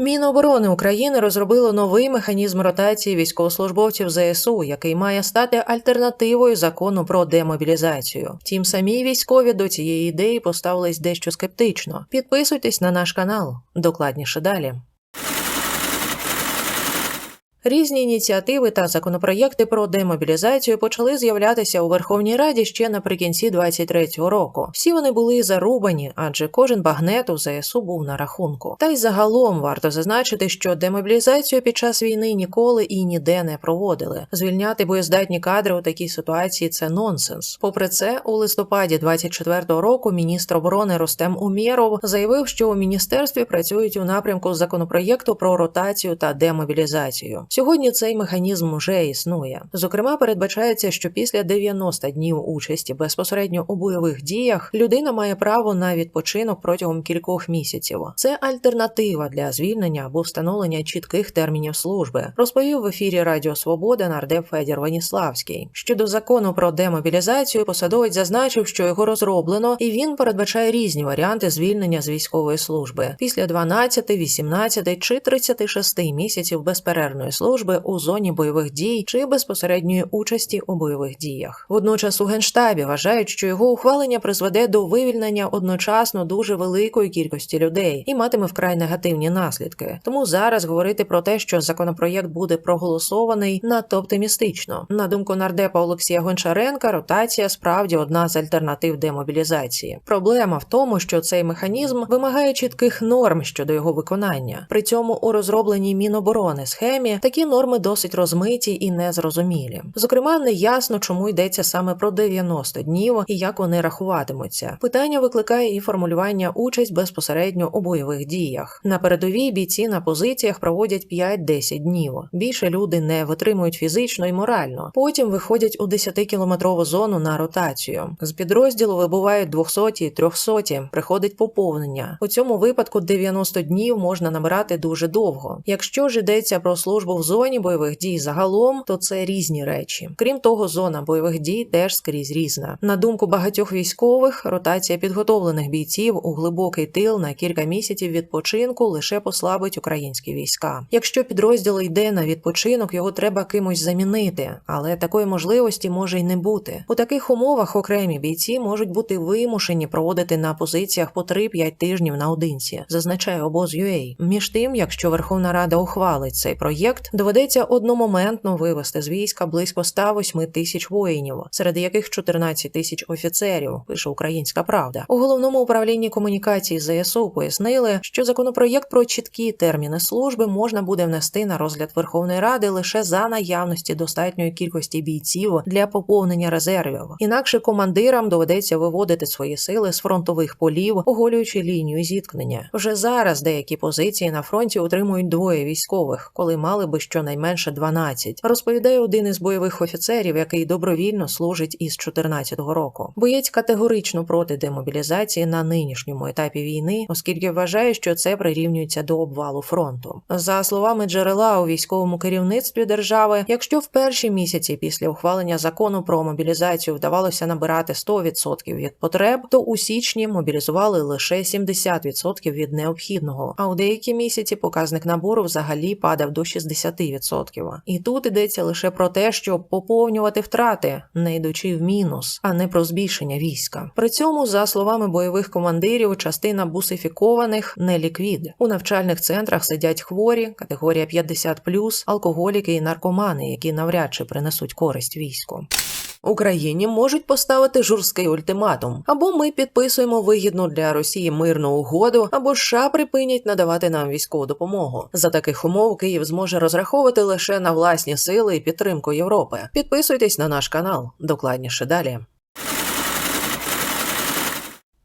Міноборони України розробило новий механізм ротації військовослужбовців ЗСУ, який має стати альтернативою закону про демобілізацію. Втім, самі військові до цієї ідеї поставились дещо скептично. Підписуйтесь на наш канал. Докладніше далі. Різні ініціативи та законопроєкти про демобілізацію почали з'являтися у Верховній Раді ще наприкінці 23-го року. Всі вони були зарубані, адже кожен багнет у ЗСУ був на рахунку. Та й загалом варто зазначити, що демобілізацію під час війни ніколи і ніде не проводили. Звільняти боєздатні кадри у такій ситуації це нонсенс. Попри це, у листопаді 24-го року міністр оборони Ростем Умєров заявив, що у міністерстві працюють у напрямку законопроєкту про ротацію та демобілізацію. Сьогодні цей механізм вже існує. Зокрема, передбачається, що після 90 днів участі безпосередньо у бойових діях людина має право на відпочинок протягом кількох місяців. Це альтернатива для звільнення або встановлення чітких термінів служби, розповів в ефірі Радіо Свобода нардеп Федір Ваніславський. Щодо закону про демобілізацію, посадовець зазначив, що його розроблено, і він передбачає різні варіанти звільнення з військової служби після 12, 18 чи 36 місяців безперервної у зоні бойових дій чи безпосередньої участі у бойових діях. Водночас у генштабі вважають, що його ухвалення призведе до вивільнення одночасно дуже великої кількості людей і матиме вкрай негативні наслідки. Тому зараз говорити про те, що законопроєкт буде проголосований, надто оптимістично. На думку нардепа Олексія Гончаренка, ротація справді одна з альтернатив демобілізації. Проблема в тому, що цей механізм вимагає чітких норм щодо його виконання. При цьому у розробленій Міноборони схемі такі норми досить розмиті і незрозумілі. Зокрема, не ясно, чому йдеться саме про 90 днів і як вони рахуватимуться. Питання викликає і формулювання участь безпосередньо у бойових діях. На передовій бійці на позиціях проводять 5-10 днів. Більше люди не витримують фізично і морально. Потім виходять у 10-кілометрову зону на ротацію. З підрозділу вибувають 200 300 приходить поповнення. У цьому випадку 90 днів можна набирати дуже довго. Якщо ж йдеться про службу в зоні бойових дій загалом, то це різні речі. Крім того, зона бойових дій теж скрізь різна. На думку багатьох військових, ротація підготовлених бійців у глибокий тил на кілька місяців відпочинку лише послабить українські війська. Якщо підрозділ йде на відпочинок, його треба кимось замінити, але такої можливості може й не бути. У таких умовах окремі бійці можуть бути вимушені проводити на позиціях по 3-5 тижнів наодинці, зазначає обоз UA. Між тим, якщо Верховна Рада ухвалить цей проєкт, доведеться одномоментно вивести з війська близько 108 тисяч воїнів, серед яких 14 тисяч офіцерів, пише Українська Правда. У головному управлінні комунікації ЗСУ пояснили, що законопроєкт про чіткі терміни служби можна буде внести на розгляд Верховної Ради лише за наявності достатньої кількості бійців для поповнення резервів. Інакше командирам доведеться виводити свої сили з фронтових полів, оголюючи лінію зіткнення. Вже зараз деякі позиції на фронті утримують двоє військових, коли мали би щонайменше 12, розповідає один із бойових офіцерів, який добровільно служить із 14-го року. Боєць категорично проти демобілізації на нинішньому етапі війни, оскільки вважає, що це прирівнюється до обвалу фронту. За словами джерела у військовому керівництві держави, якщо в перші місяці після ухвалення закону про мобілізацію вдавалося набирати 100% від потреб, то у січні мобілізували лише 70% від необхідного. А у деякі місяці показник набору взагалі падав до 60%. І тут йдеться лише про те, щоб поповнювати втрати, не йдучи в мінус, а не про збільшення війська. При цьому, за словами бойових командирів, частина бусифікованих не ліквід. У навчальних центрах сидять хворі, категорія 50+, алкоголіки і наркомани, які навряд чи принесуть користь війську. Україні можуть поставити жорсткий ультиматум, або ми підписуємо вигідну для Росії мирну угоду, або США припинять надавати нам військову допомогу. За таких умов Київ зможе розраховувати лише на власні сили і підтримку Європи. Підписуйтесь на наш канал. Докладніше далі.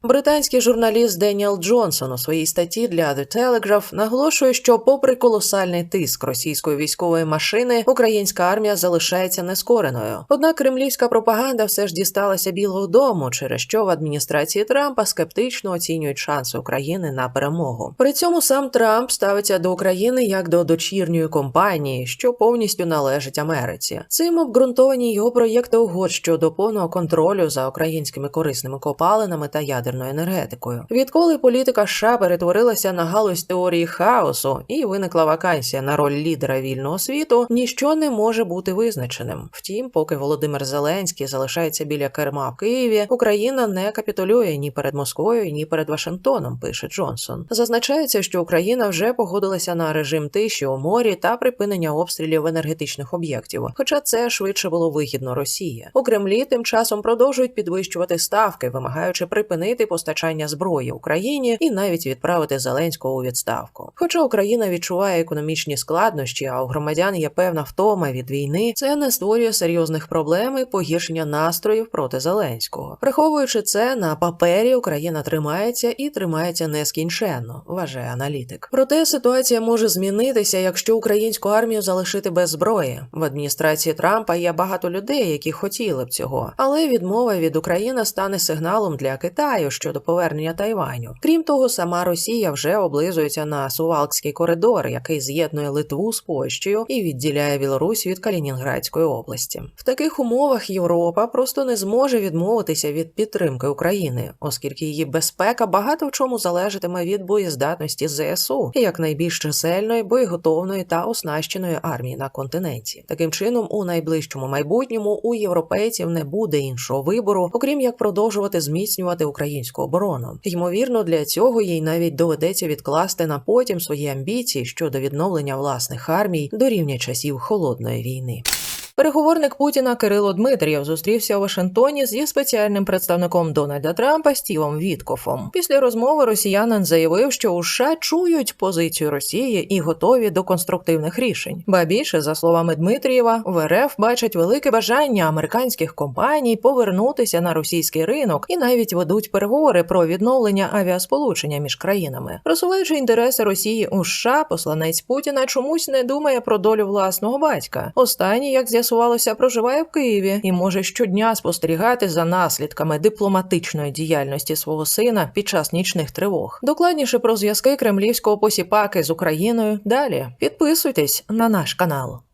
Британський журналіст Деніел Джонсон у своїй статті для The Telegraph наголошує, що, попри колосальний тиск російської військової машини, українська армія залишається нескореною. Однак кремлівська пропаганда все ж дісталася Білого Дому, через що в адміністрації Трампа скептично оцінюють шанси України на перемогу. При цьому сам Трамп ставиться до України як до дочірньої компанії, що повністю належить Америці. Цим обґрунтовані його проєкти угод щодо повного контролю за українськими корисними копалинами та ядерними ядерною енергетикою. Відколи політика США перетворилася на галузь теорії хаосу і виникла вакансія на роль лідера вільного світу, ніщо не може бути визначеним. Втім, поки Володимир Зеленський залишається біля керма в Києві, Україна не капітулює ні перед Москвою, ні перед Вашингтоном. Пише Джонсон. Зазначається, що Україна вже погодилася на режим тиші у морі та припинення обстрілів енергетичних об'єктів. Хоча це швидше було вигідно Росії. У Кремлі тим часом продовжують підвищувати ставки, вимагаючи припинити постачання зброї Україні і навіть відправити Зеленського у відставку. Хоча Україна відчуває економічні складнощі, а у громадян є певна втома від війни, це не створює серйозних проблем і погіршення настроїв проти Зеленського. Враховуючи це на папері, Україна тримається і тримається нескінченно, вважає аналітик. Проте ситуація може змінитися, якщо українську армію залишити без зброї. В адміністрації Трампа є багато людей, які хотіли б цього, але відмова від України стане сигналом для Китаю щодо повернення Тайваню. Крім того, сама Росія вже облизується на Сувалкський коридор, який з'єднує Литву з Польщею і відділяє Білорусь від Калінінградської області. В таких умовах Європа просто не зможе відмовитися від підтримки України, оскільки її безпека багато в чому залежатиме від боєздатності ЗСУ як найбільш чисельної, боєготовної та оснащеної армії на континенті. Таким чином, у найближчому майбутньому у європейців не буде іншого вибору, окрім як продовжувати зміцнювати українську оборону. Ймовірно, для цього їй навіть доведеться відкласти на потім свої амбіції щодо відновлення власних армій до рівня часів холодної війни. Переговорник Путіна Кирило Дмитрієв зустрівся у Вашингтоні зі спеціальним представником Дональда Трампа Стівом Віткофом. Після розмови росіянин заявив, що у США чують позицію Росії і готові до конструктивних рішень. Ба більше, за словами Дмитрієва, в РФ бачать велике бажання американських компаній повернутися на російський ринок і навіть ведуть переговори про відновлення авіасполучення між країнами. Просуваючи інтереси Росії у США, посланець Путіна чомусь не думає про долю власного батька. Останній, як з'ясувалося, проживає в Києві і може щодня спостерігати за наслідками дипломатичної діяльності свого сина під час нічних тривог. Докладніше про зв'язки кремлівського посіпаки з Україною. Далі підписуйтесь на наш канал.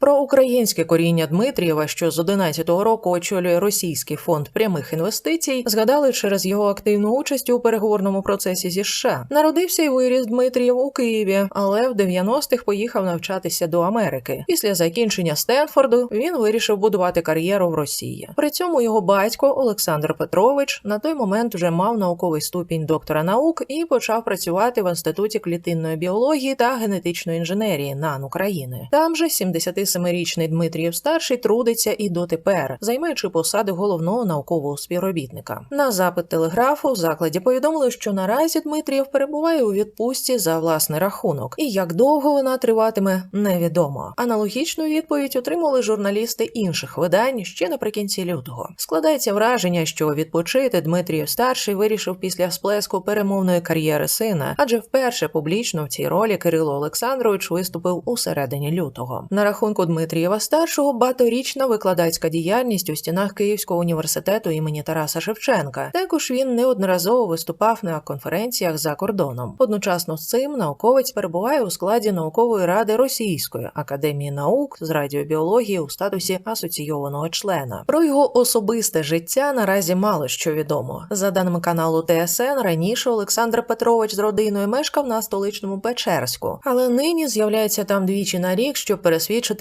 Про українське коріння Дмитрієва, що з 11-го року очолює російський фонд прямих інвестицій, згадали через його активну участь у переговорному процесі зі США. Народився і виріс Дмитрієв у Києві, але в 90-х поїхав навчатися до Америки. Після закінчення Стенфорду він вирішив будувати кар'єру в Росії. При цьому його батько Олександр Петрович на той момент вже мав науковий ступінь доктора наук і почав працювати в інституті клітинної біології та генетичної інженерії НАН України. Там же 70 27-річний Дмитрієв старший трудиться і дотепер, займаючи посади головного наукового співробітника. На запит телеграфу в закладі повідомили, що наразі Дмитрієв перебуває у відпустці за власний рахунок, і як довго вона триватиме, невідомо. Аналогічну відповідь отримали журналісти інших видань ще наприкінці лютого. Складається враження, що відпочити Дмитрієв старший вирішив після сплеску перемовної кар'єри сина, адже вперше публічно в цій ролі Кирило Олександрович виступив у середині лютого. На рахунку Дмитрієва старшого багаторічна викладацька діяльність у стінах Київського університету імені Тараса Шевченка. Також він неодноразово виступав на конференціях за кордоном. Одночасно з цим науковець перебуває у складі наукової ради Російської академії наук з радіобіології у статусі асоційованого члена. Про його особисте життя наразі мало що відомо. За даними каналу ТСН, раніше Олександр Петрович з родиною мешкав на столичному Печерську, але нині з'являється там двічі на рік, щоб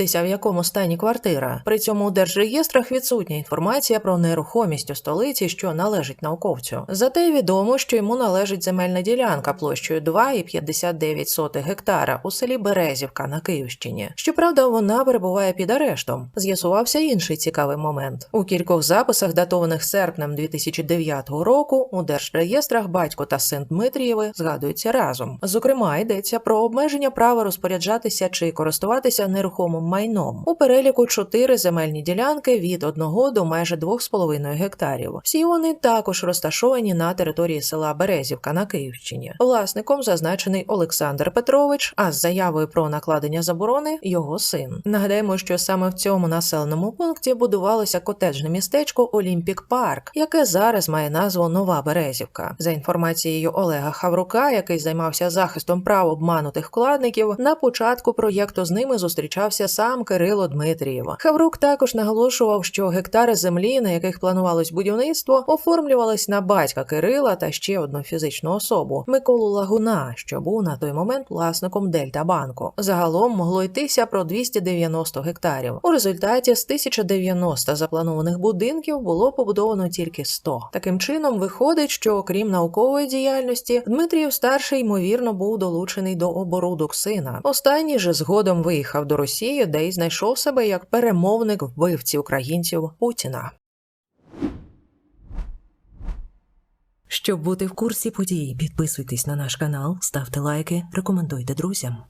пересвідчитися, в якому стані квартира. При цьому у держреєстрах відсутня інформація про нерухомість у столиці, що належить науковцю. Зате відомо, що йому належить земельна ділянка площею 2,59 гектара у селі Березівка на Київщині. Щоправда, вона перебуває під арештом. З'ясувався інший цікавий момент. У кількох записах, датованих серпнем 2009 року, у держреєстрах батько та син Дмитрієви згадуються разом. Зокрема, йдеться про обмеження права розпоряджатися чи користуватися нерухомим майном. У переліку чотири земельні ділянки від 1 до майже 2,5 гектарів. Всі вони також розташовані на території села Березівка на Київщині. Власником зазначений Олександр Петрович, а з заявою про накладення заборони його син. Нагадаємо, що саме в цьому населеному пункті будувалося котеджне містечко Олімпік Парк, яке зараз має назву Нова Березівка. За інформацією Олега Хаврука, який займався захистом прав обманутих вкладників, на початку проєкту з ними зустрічався сам сам Кирило Дмитрієв. Хаврук також наголошував, що гектари землі, на яких планувалось будівництво, оформлювались на батька Кирила та ще одну фізичну особу Миколу Лагуна, що був на той момент власником Дельта Банку. Загалом могло йтися про 290 гектарів. У результаті з 1090 запланованих будинків було побудовано тільки 100. Таким чином, виходить, що окрім наукової діяльності, Дмитрієв старший ймовірно був долучений до оборудок сина. Останній же згодом виїхав до Росії, де й знайшов себе як перемовник вбивці українців Путіна. Щоб бути в курсі подій, підписуйтесь на наш канал, ставте лайки, рекомендуйте друзям.